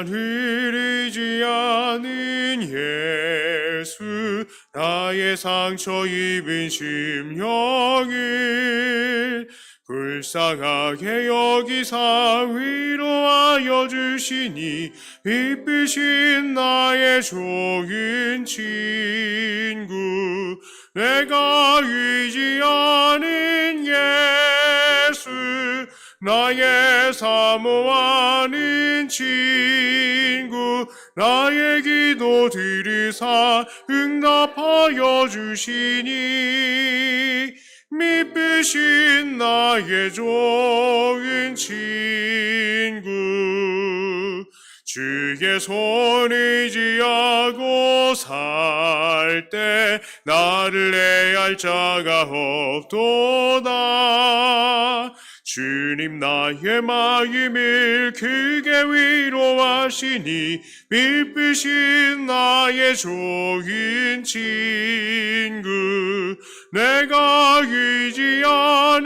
내가 흐리지 않은 예수 나의 상처 입은 심령을 불쌍하게 여기사 위로하여 주시니 빛빛인 나의 좋은 친구 내가 의지하는 예수 나의 사모하는 친구 나의 기도 들으사 응답하여 주시니 믿으신 나의 좋은 친구 주의 손 의지하고 살 때 나를 애할 자가 없도다 주님 나의 마음을 크게 위로하시니 빛빛인 나의 좋은 친구 내가 의지하는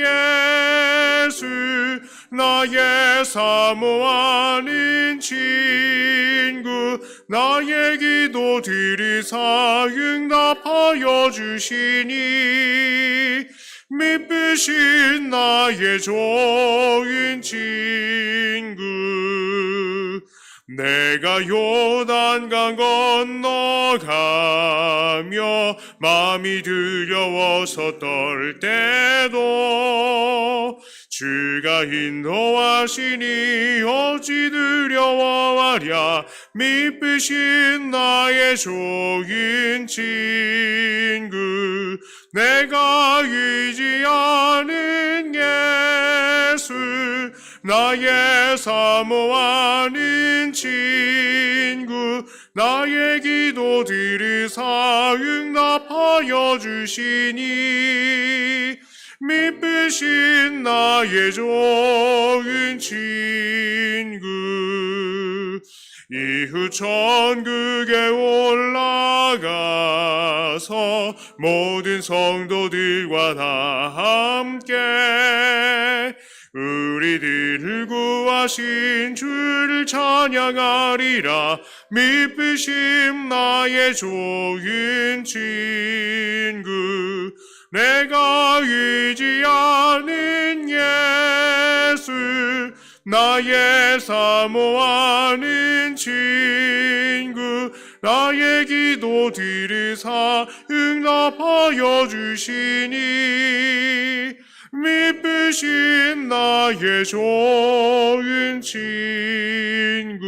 예수 나의 사모하는 친구 나의 기도 들으사 응답하여 주시니 믿으신 나의 좋은 친구. 내가 요단강 건너가며 마음이 두려워서 떨 때도 주가 인도하시니 어찌 두려워하랴. 믿으신 나의 좋은 친구 내가 의지하는 예수 나의 사모하는 친구 나의 기도 들으사 응답하여 주시니 믿으신 나의 좋은 친구 이후 천국에 올라가서 모든 성도들과 다 함께 우리들을 구하신 주를 찬양하리라. 믿으심 나의 좋은 친구 내가 의지하는 예수 나의 사모하는 친구 나의 기도 들으사 응답하여 주시니 믿으신 나의 좋은 친구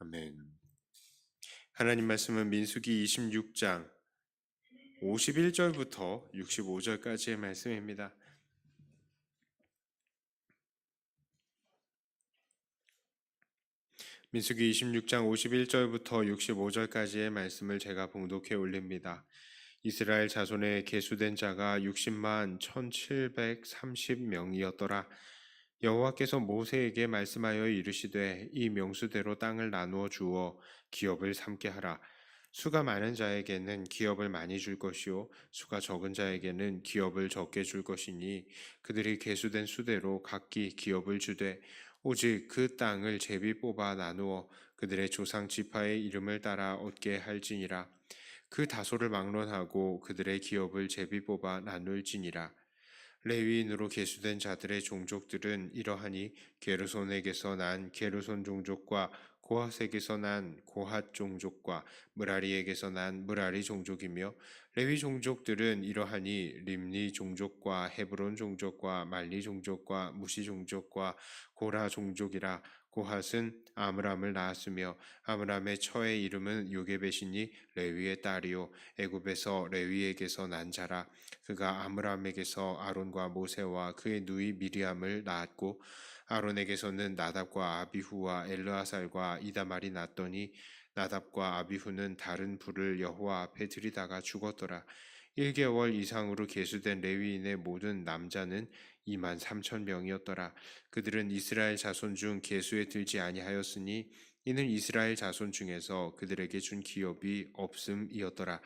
아멘 하나님 말씀은 민수기 26장 51절부터 65절까지의 말씀입니다. 민수기 26장 51절부터 65절까지의 말씀을 제가 봉독해 올립니다. 이스라엘 자손의 계수된 자가 60만 1730명이었더라. 여호와께서 모세에게 말씀하여 이르시되 이 명수대로 땅을 나누어 주어 기업을 삼게 하라. 수가 많은 자에게는 기업을 많이 줄 것이요 수가 적은 자에게는 기업을 적게 줄 것이니 그들이 계수된 수대로 각기 기업을 주되 오직 그 땅을 제비 뽑아 나누어 그들의 조상 지파의 이름을 따라 얻게 할지니라. 그 다소를 막론하고 그들의 기업을 제비 뽑아 나눌지니라. 레위인으로 계수된 자들의 종족들은 이러하니 게르손에게서 난 게르손 종족과 고핫에게서 난 고핫 종족과 무라리에게서 난 무라리 종족이며 레위 종족들은 이러하니 림리 종족과 헤브론 종족과 말리 종족과 무시 종족과 고라 종족이라 고핫은 아므람을 낳았으며 아므람의 처의 이름은 요게벳이니 레위의 딸이요 애굽에서 레위에게서 난 자라 그가 아므람에게서 아론과 모세와 그의 누이 미리암을 낳았고 아론에게서는 나답과 아비후와 엘르아살과 이다말이 났더니 나답과 아비후는 다른 불을 여호와 앞에 들이다가 죽었더라. 1개월 이상으로 계수된 레위인의 모든 남자는 2만 3천 명이었더라. 그들은 이스라엘 자손 중 계수에 들지 아니하였으니 이는 이스라엘 자손 중에서 그들에게 준 기업이 없음이었더라.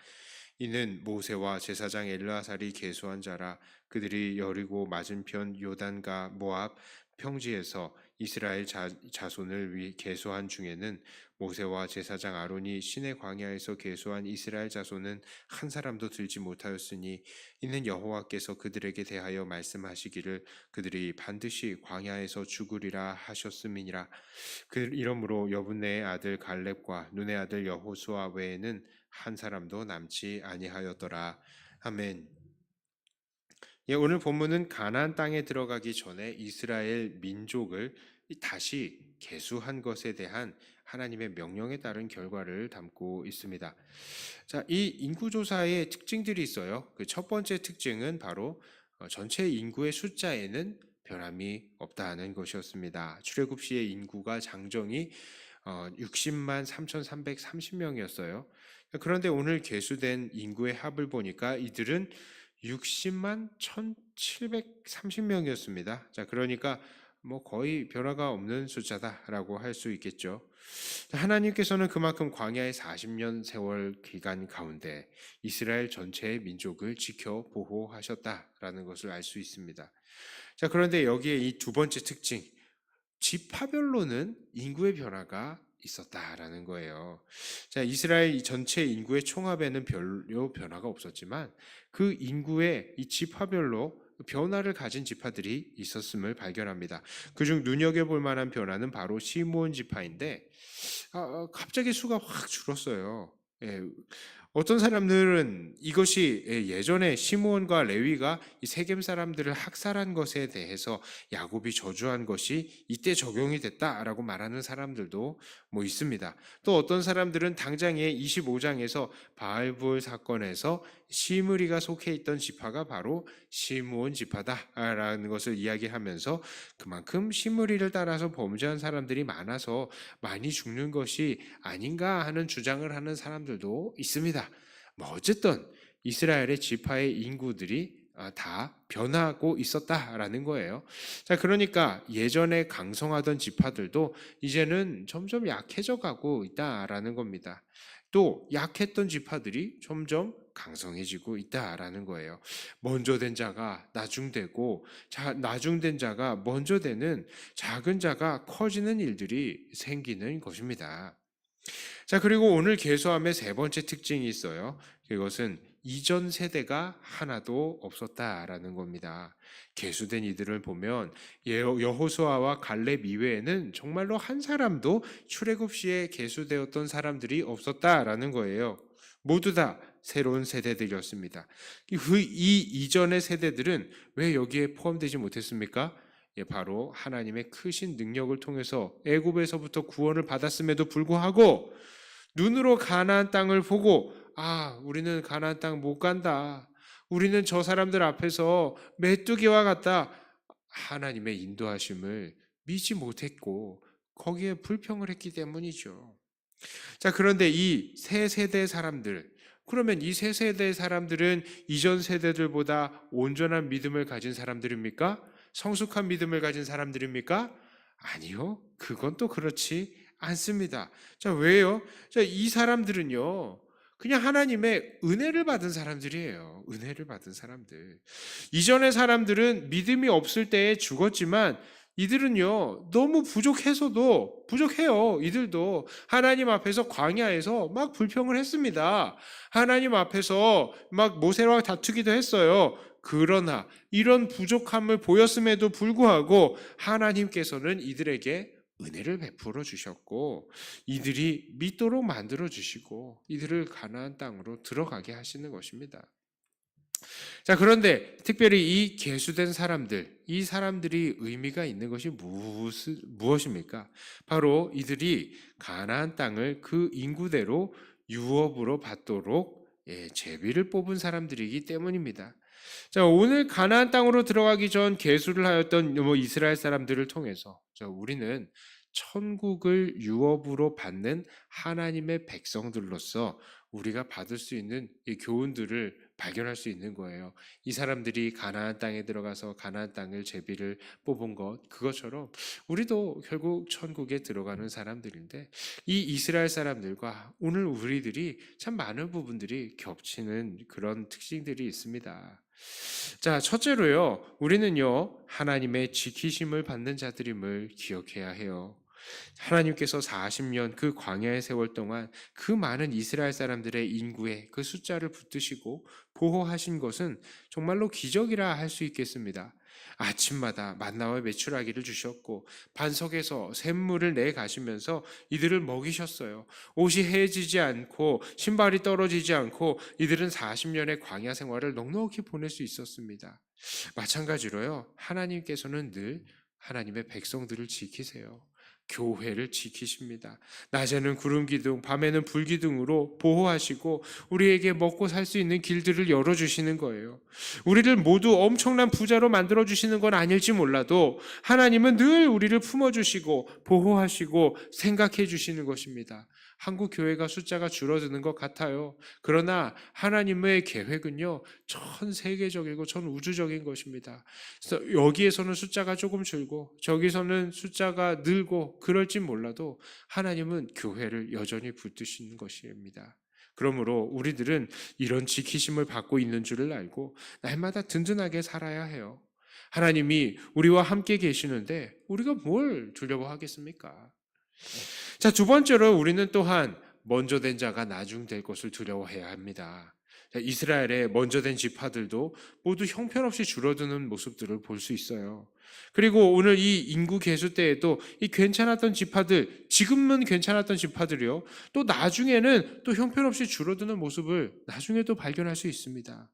이는 모세와 제사장 엘르아살이 계수한 자라 그들이 여리고 맞은편 요단과 모압 평지에서 이스라엘 자, 자손을 위 계수한 중에는 모세와 제사장 아론이 신의 광야에서 계수한 이스라엘 자손은 한 사람도 들지 못하였으니 이는 여호와께서 그들에게 대하여 말씀하시기를 그들이 반드시 광야에서 죽으리라 하셨음이니라 그 이러므로 여분네의 아들 갈렙과 눈의 아들 여호수아 외에는 한 사람도 남지 아니하였더라 아멘. 예, 오늘 본문은 가나안 땅에 들어가기 전에 이스라엘 민족을 다시 계수한 것에 대한 하나님의 명령에 따른 결과를 담고 있습니다. 자, 이 인구 조사의 특징들이 있어요. 그 첫 번째 특징은 바로 어, 전체 인구의 숫자에는 변함이 없다는 것이었습니다. 출애굽 시의 인구가 장정이 60만 3,330명이었어요. 그런데 오늘 계수된 인구의 합을 보니까 이들은 60만 1,730명이었습니다. 자, 그러니까 뭐 거의 변화가 없는 숫자다라고 할 수 있겠죠. 하나님께서는 그만큼 광야의 40년 세월 기간 가운데 이스라엘 전체의 민족을 지켜 보호하셨다라는 것을 알 수 있습니다. 자, 그런데 여기에 이 두 번째 특징, 지파별로는 인구의 변화가 있었다라는 거예요. 자, 이스라엘 전체 인구의 총합에는 별로 변화가 없었지만 그 인구의 이 지파별로 변화를 가진 지파들이 있었음을 발견합니다. 그중 눈여겨볼 만한 변화는 바로 시므온 지파인데 아, 갑자기 수가 확 줄었어요. 예, 어떤 사람들은 이것이 예전에 시므온과 레위가 이 세겜 사람들을 학살한 것에 대해서 야곱이 저주한 것이 이때 적용이 됐다라고 말하는 사람들도 뭐 있습니다. 또 어떤 사람들은 당장에 25장에서 바알불 사건에서 시므리가 속해 있던 지파가 바로 시므온 지파다라는 것을 이야기하면서 그만큼 시므리를 따라서 범죄한 사람들이 많아서 많이 죽는 것이 아닌가 하는 주장을 하는 사람들도 있습니다. 뭐 어쨌든 이스라엘의 지파의 인구들이 아, 다 변하고 있었다라는 거예요. 자, 그러니까 예전에 강성하던 지파들도 이제는 점점 약해져 가고 있다라는 겁니다. 또 약했던 지파들이 점점 강성해지고 있다라는 거예요. 먼저 된 자가 나중되고 자, 나중된 자가 먼저 되는 작은 자가 커지는 일들이 생기는 것입니다. 자, 그리고 오늘 개수함의 세 번째 특징이 있어요. 그것은 이전 세대가 하나도 없었다라는 겁니다. 개수된 이들을 보면 여호수아와 갈렙 이외에는 정말로 한 사람도 출애굽 시에 개수되었던 사람들이 없었다라는 거예요. 모두 다 새로운 세대들이었습니다. 그 이 이전의 세대들은 왜 여기에 포함되지 못했습니까? 예, 바로 하나님의 크신 능력을 통해서 애굽에서부터 구원을 받았음에도 불구하고 눈으로 가나안 땅을 보고 아, 우리는 가나안 땅 못 간다. 우리는 저 사람들 앞에서 메뚜기와 같다. 하나님의 인도하심을 믿지 못했고 거기에 불평을 했기 때문이죠. 자, 그런데 이세 세대 사람들 그러면 이세 세대 사람들은 이전 세대들보다 온전한 믿음을 가진 사람들입니까? 성숙한 믿음을 가진 사람들입니까? 아니요. 그건 또 그렇지 않습니다. 자, 왜요? 자, 이 사람들은요. 그냥 하나님의 은혜를 받은 사람들이에요. 은혜를 받은 사람들. 이전의 사람들은 믿음이 없을 때에 죽었지만 이들은요, 너무 부족해서도, 부족해요. 이들도 하나님 앞에서 광야에서 막 불평을 했습니다. 하나님 앞에서 막 모세와 다투기도 했어요. 그러나 이런 부족함을 보였음에도 불구하고 하나님께서는 이들에게 은혜를 베풀어 주셨고 이들이 믿도록 만들어 주시고 이들을 가나안 땅으로 들어가게 하시는 것입니다. 자, 그런데 특별히 이 계수된 사람들, 이 사람들이 의미가 있는 것이 무엇, 무엇입니까? 바로 이들이 가나안 땅을 그 인구대로 유업으로 받도록 예, 제비를 뽑은 사람들이기 때문입니다. 자, 오늘 가나안 땅으로 들어가기 전 계수를 하였던 뭐 이스라엘 사람들을 통해서 자, 우리는 천국을 유업으로 받는 하나님의 백성들로서 우리가 받을 수 있는 이 교훈들을 발견할 수 있는 거예요. 이 사람들이 가나안 땅에 들어가서 가나안 땅을 제비를 뽑은 것 그것처럼 우리도 결국 천국에 들어가는 사람들인데 이 이스라엘 사람들과 오늘 우리들이 참 많은 부분들이 겹치는 그런 특징들이 있습니다. 자, 첫째로요. 우리는요. 하나님의 지키심을 받는 자들임을 기억해야 해요. 하나님께서 40년 그 광야의 세월 동안 그 많은 이스라엘 사람들의 인구에 그 숫자를 붙드시고 보호하신 것은 정말로 기적이라 할 수 있겠습니다. 아침마다 만나와 메추라기를 주셨고 반석에서 샘물을 내 가시면서 이들을 먹이셨어요. 옷이 해지지 않고 신발이 떨어지지 않고 이들은 40년의 광야 생활을 넉넉히 보낼 수 있었습니다. 마찬가지로요. 하나님께서는 늘 하나님의 백성들을 지키세요. 교회를 지키십니다. 낮에는 구름 기둥, 밤에는 불 기둥으로 보호하시고 우리에게 먹고 살 수 있는 길들을 열어 주시는 거예요. 우리를 모두 엄청난 부자로 만들어 주시는 건 아닐지 몰라도 하나님은 늘 우리를 품어 주시고 보호하시고 생각해 주시는 것입니다. 한국 교회가 숫자가 줄어드는 것 같아요. 그러나 하나님의 계획은요, 전 세계적이고 전 우주적인 것입니다. 그래서 여기에서는 숫자가 조금 줄고 저기서는 숫자가 늘고 그럴지 몰라도 하나님은 교회를 여전히 붙드시는 것입니다. 그러므로 우리들은 이런 지키심을 받고 있는 줄을 알고 날마다 든든하게 살아야 해요. 하나님이 우리와 함께 계시는데 우리가 뭘 두려워하겠습니까? 자, 두 번째로 우리는 또한 먼저 된 자가 나중 될 것을 두려워해야 합니다. 자, 이스라엘의 먼저 된 지파들도 모두 형편없이 줄어드는 모습들을 볼 수 있어요. 그리고 오늘 이 인구 개수 때에도 이 괜찮았던 지파들, 지금은 괜찮았던 지파들이요. 또 나중에는 또 형편없이 줄어드는 모습을 나중에도 발견할 수 있습니다.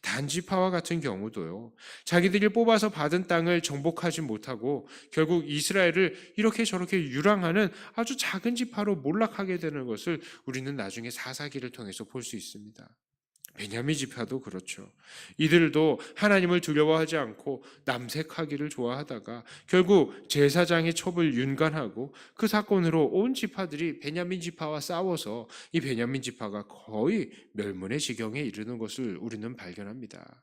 단지파와 같은 경우도요. 자기들이 뽑아서 받은 땅을 정복하지 못하고 결국 이스라엘을 이렇게 저렇게 유랑하는 아주 작은 지파로 몰락하게 되는 것을 우리는 나중에 사사기를 통해서 볼 수 있습니다. 베냐민 지파도 그렇죠. 이들도 하나님을 두려워하지 않고 남색하기를 좋아하다가 결국 제사장의 첩을 윤관하고 그 사건으로 온 지파들이 베냐민 지파와 싸워서 이 베냐민 지파가 거의 멸문의 지경에 이르는 것을 우리는 발견합니다.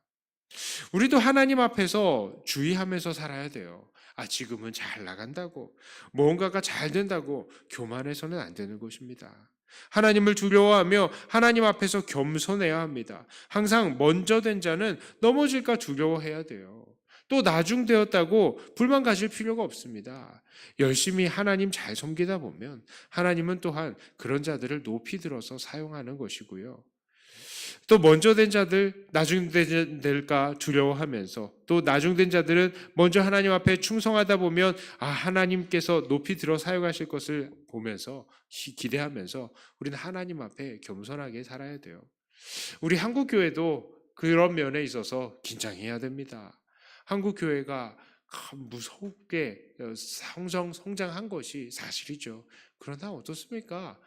우리도 하나님 앞에서 주의하면서 살아야 돼요. 아, 지금은 잘 나간다고, 뭔가가 잘 된다고 교만해서는 안 되는 것입니다. 하나님을 두려워하며 하나님 앞에서 겸손해야 합니다. 항상 먼저 된 자는 넘어질까 두려워해야 돼요. 또 나중 되었다고 불만 가질 필요가 없습니다. 열심히 하나님 잘 섬기다 보면 하나님은 또한 그런 자들을 높이 들어서 사용하는 것이고요. 또 먼저 된 자들 나중 될까 두려워하면서 또 나중 된 자들은 먼저 하나님 앞에 충성하다 보면 아 하나님께서 높이 들어 사용하실 것을 보면서 기대하면서 우리는 하나님 앞에 겸손하게 살아야 돼요. 우리 한국 교회도 그런 면에 있어서 긴장해야 됩니다. 한국 교회가 무섭게 성장 성장한 것이 사실이죠. 그러나 어떻습니까?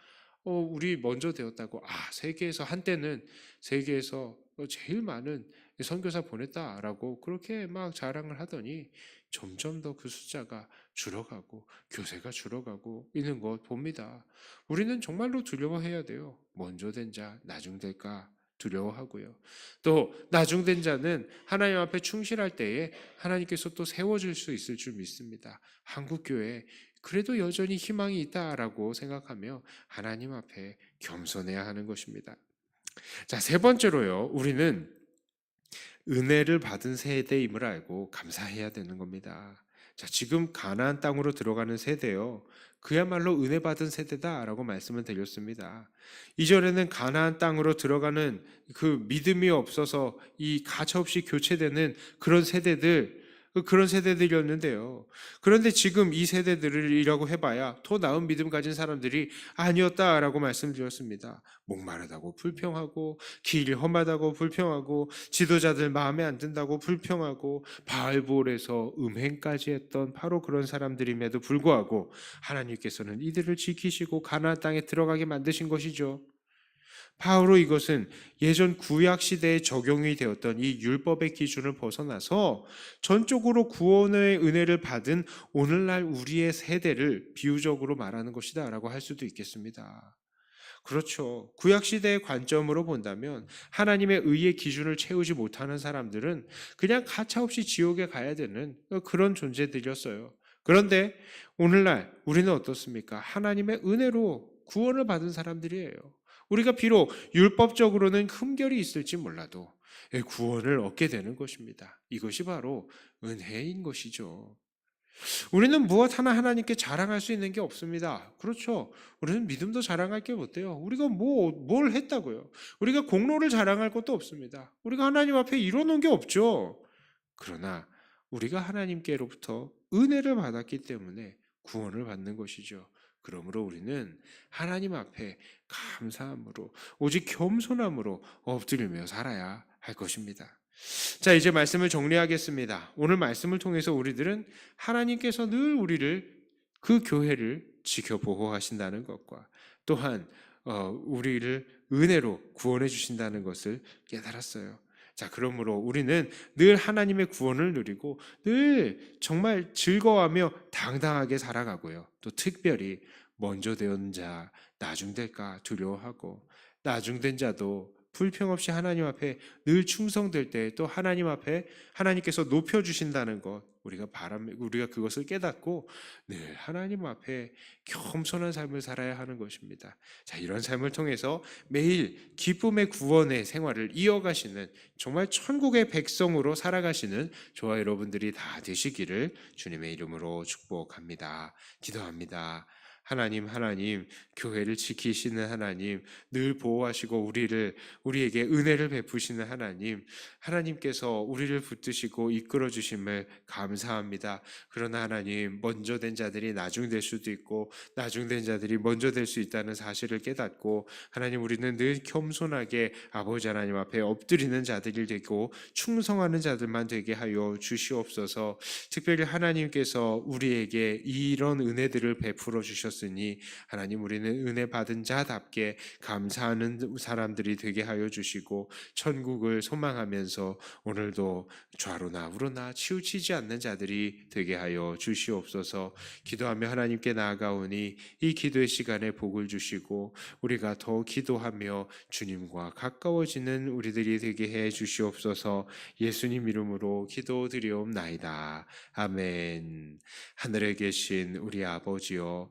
어, 우리 먼저 되었다고. 아, 세계에서 한때는 세계에서 제일 많은 선교사 보냈다라고 그렇게 막 자랑을 하더니 점점 더 그 숫자가 줄어가고 교세가 줄어가고 있는 것 봅니다. 우리는 정말로 두려워해야 돼요. 먼저 된 자, 나중 될까 두려워하고요. 또 나중된 자는 하나님 앞에 충실할 때에 하나님께서 또 세워질 수 있을 줄 믿습니다. 한국 교회 그래도 여전히 희망이 있다라고 생각하며 하나님 앞에 겸손해야 하는 것입니다. 자, 세 번째로요. 우리는 은혜를 받은 세대임을 알고 감사해야 되는 겁니다. 자, 지금 가나안 땅으로 들어가는 세대요. 그야말로 은혜 받은 세대다라고 말씀을 드렸습니다. 이전에는 가나안 땅으로 들어가는 그 믿음이 없어서 이 가차없이 교체되는 그런 세대들 그 그런 세대들이었는데요. 그런데 지금 이 세대들이라고 해봐야 더 나은 믿음 가진 사람들이 아니었다라고 말씀드렸습니다. 목마르다고 불평하고 길 험하다고 불평하고 지도자들 마음에 안 든다고 불평하고 바알볼에서 음행까지 했던 바로 그런 사람들임에도 불구하고 하나님께서는 이들을 지키시고 가나안 땅에 들어가게 만드신 것이죠. 바로 이것은 예전 구약 시대에 적용이 되었던 이 율법의 기준을 벗어나서 전적으로 구원의 은혜를 받은 오늘날 우리의 세대를 비유적으로 말하는 것이다라고 할 수도 있겠습니다. 그렇죠. 구약 시대의 관점으로 본다면 하나님의 의의 기준을 채우지 못하는 사람들은 그냥 가차없이 지옥에 가야 되는 그런 존재들이었어요. 그런데 오늘날 우리는 어떻습니까? 하나님의 은혜로 구원을 받은 사람들이에요. 우리가 비록 율법적으로는 흠결이 있을지 몰라도 구원을 얻게 되는 것입니다. 이것이 바로 은혜인 것이죠. 우리는 무엇 하나 하나님께 자랑할 수 있는 게 없습니다. 그렇죠. 우리는 믿음도 자랑할 게 못돼요. 우리가 뭐, 뭘 했다고요? 우리가 공로를 자랑할 것도 없습니다. 우리가 하나님 앞에 이뤄놓은 게 없죠. 그러나 우리가 하나님께로부터 은혜를 받았기 때문에 구원을 받는 것이죠. 그러므로 우리는 하나님 앞에 감사함으로 오직 겸손함으로 엎드리며 살아야 할 것입니다. 자, 이제 말씀을 정리하겠습니다. 오늘 말씀을 통해서 우리들은 하나님께서 늘 우리를 그 교회를 지켜 보호하신다는 것과 또한 어, 우리를 은혜로 구원해 주신다는 것을 깨달았어요. 자, 그러므로 우리는 늘 하나님의 구원을 누리고 늘 정말 즐거워하며 당당하게 살아가고요. 또 특별히 먼저 된 자, 나중 될까 두려워하고 나중 된 자도 불평 없이 하나님 앞에 늘 충성될 때 또 하나님 앞에 하나님께서 높여 주신다는 것 우리가 바람 우리가 그것을 깨닫고 늘 하나님 앞에 겸손한 삶을 살아야 하는 것입니다. 자, 이런 삶을 통해서 매일 기쁨의 구원의 생활을 이어가시는 정말 천국의 백성으로 살아가시는 저와 여러분들이 다 되시기를 주님의 이름으로 축복합니다. 기도합니다. 하나님, 하나님, 교회를 지키시는 하나님, 늘 보호하시고 우리를, 우리에게 은혜를 베푸시는 하나님, 하나님께서 우리를 붙드시고 이끌어 주심을 감사합니다. 그러나 하나님, 먼저 된 자들이 나중 될 수도 있고, 나중 된 자들이 먼저 될 수 있다는 사실을 깨닫고, 하나님, 우리는 늘 겸손하게 아버지 하나님 앞에 엎드리는 자들이 되고, 충성하는 자들만 되게 하여 주시옵소서, 특별히 하나님께서 우리에게 이런 은혜들을 베풀어 주셨 주셨으니 하나님 우리는 은혜 받은 자답게 감사하는 사람들이 되게 하여 주시고 천국을 소망하면서 오늘도 좌로나 우로나 치우치지 않는 자들이 되게 하여 주시옵소서. 기도하며 하나님께 나아가오니 이 기도의 시간에 복을 주시고 우리가 더 기도하며 주님과 가까워지는 우리들이 되게 해 주시옵소서. 예수님 이름으로 기도드리옵나이다. 아멘. 하늘에 계신 우리 아버지여